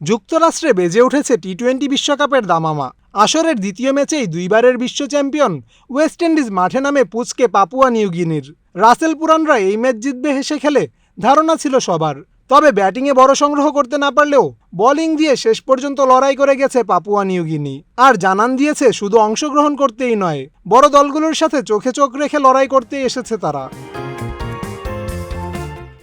যুক্তরাষ্ট্রে বেজে উঠেছে টি টোয়েন্টি বিশ্বকাপের দামামা। আসরের দ্বিতীয় ম্যাচেই দুইবারের বিশ্ব চ্যাম্পিয়ন ওয়েস্ট ইন্ডিজ মাঠে নামে পুচকে পাপুয়া নিউগিনির। রাসেল পুরানরা এই ম্যাচ জিতবে হেসে খেলে ধারণা ছিল সবার। তবে ব্যাটিংয়ে বড় সংগ্রহ করতে না পারলেও বোলিং দিয়ে শেষ পর্যন্ত লড়াই করে গেছে পাপুয়া নিউগিনি। আর জানান দিয়েছে, শুধু অংশগ্রহণ করতেই নয়, বড় দলগুলোর সাথে চোখে চোখ রেখে লড়াই করতে এসেছে তারা।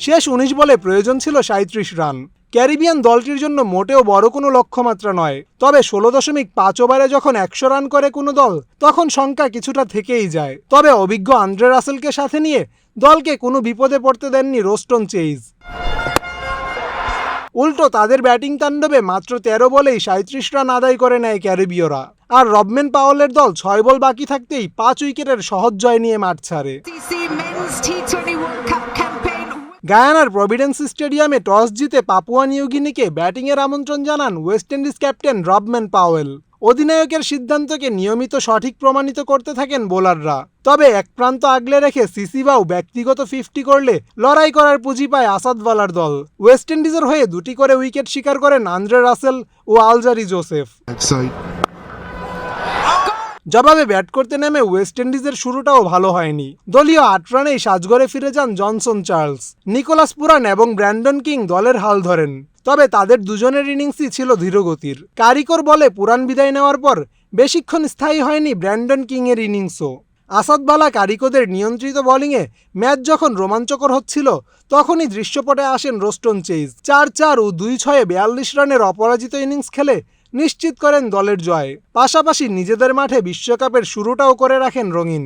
শেষ উনিশ বলে প্রয়োজন ছিল সাঁত্রিশ রান। ক্যারিবিয়ান দলটির জন্য মোটেও বড় কোনো লক্ষ্যমাত্রা নয়। তবে ষোলো দশমিক পাঁচ ওভারে যখন একশো রান করে কোনো দল, তখন সংখ্যা কিছুটা থেকেই যায়। তবে অভিজ্ঞ আন্দ্রে রাসেলকে সাথে নিয়ে দলকে কোনো বিপদে পড়তে দেননি রোস্টন চেইজ। উল্টো তাদের ব্যাটিং তাণ্ডবে মাত্র তেরো বলেই সাঁত্রিশ রান আদায় করে নেয় ক্যারিবীয়রা। আর রবমেন পাওয়েলের দল ছয় বল বাকি থাকতেই পাঁচ উইকেটের সহজ জয় নিয়ে মাঠ ছাড়ে। গায়ানার প্রভিডেন্স স্টেডিয়ামে টস জিতে পাপুয়া নিউগিনিকে ব্যাটিংয়ের আমন্ত্রণ জানান West Indies captain Rovman Powell. অধিনায়কের সিদ্ধান্তকে নিয়মিত সঠিক প্রমাণিত করতে থাকেন বোলাররা। তবে এক প্রান্ত আগলে রেখে সিসিবাও ব্যক্তিগত ফিফটি করলে লড়াই করার পুঁজি পায় আসাদওয়ালার দল। ওয়েস্ট ইন্ডিজের হয়ে দুটি করে উইকেট শিকার করেন আন্দ্রে রাসেল ও আলজারি জোসেফ. জবাবে ব্যাট করতে নেমে ওয়েস্ট ইন্ডিজের শুরুটাও ভালো হয়নি। দলীয় আট রানেই সাজঘরে ফিরে যান জনসন চার্লস। নিকোলাস পুরান এবং ব্র্যান্ডন কিং দলের হাল ধরেন। তবে তাদের দুজনের ইনিংসই ছিল ধীরগতির। কারিকর বলে পুরান বিদায় নেওয়ার পর বেশিক্ষণ স্থায়ী হয়নি ব্র্যান্ডন কিংয়ের ইনিংসও। আসাদবালা কারিকোদের নিয়ন্ত্রিত বোলিংয়ে ম্যাচ যখন রোমাঞ্চকর হচ্ছিল, তখনই দৃশ্যপটে আসেন রোস্টন চেইজ। চার চার ও দুই ছয়ে বিয়াল্লিশ রানের অপরাজিত ইনিংস খেলে নিশ্চিত করেন দলের জয়। পাশাপাশি নিজেদের মাঠে বিশ্বকাপের শুরুটাও করে রাখেন রঙিন।